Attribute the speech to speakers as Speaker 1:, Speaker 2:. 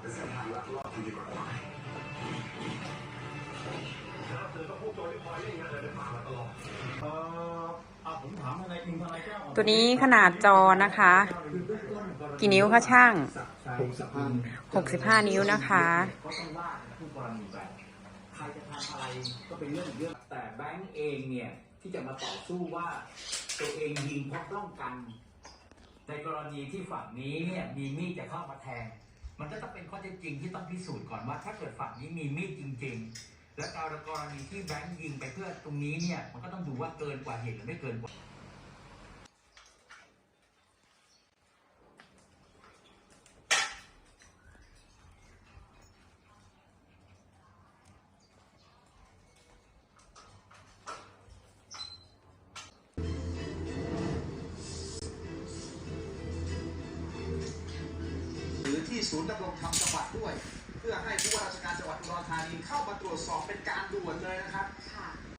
Speaker 1: เป็นเส้นทางลักลอบที่ผิดกฎหมายแล้วเธอก็พูดโจที่คอยเล่นงานอะไรในป่ามาตลอด
Speaker 2: เอ่ออะผมถามทนายอิงทนายแก้วก่อ
Speaker 3: ตัวนี้ขนาดจอนะคะกี่นิ้วคะช่าง65 นิ้วนะคะ
Speaker 2: ก็ต้องว่ากันคู่กรณีไปใครจะทำอะไรก็เป็นเรื่องอีกเรื่องแต่แบงก์เองเนี่ยที่จะมาต่อสู้ว่าตัวเองยิงเพราะป้องกัน ในกรณีที่ฝั่งนี้เนี่ยมีมีดจะเข้ามาแทง มันก็ต้องเป็นข้อเท็จจริงที่ต้องพิสูจน์ก่อนว่า ถ้าเกิดฝั่งนี้มีมีดจริง ๆ และการกรณีที่แบงค์ยิงไปเพื่อตรงนี้เนี่ยมันก็ต้องดูว่าเกินกว่าเหตุหรือไม่เกินกว่า
Speaker 4: ศูนย์ดำรงธรรมจังหวัดด้วย เพื่อให้ผู้ว่าราชการจังหวัดอุดรธานีเข้ามาตรวจสอบเป็นการด่วนเลยนะครับ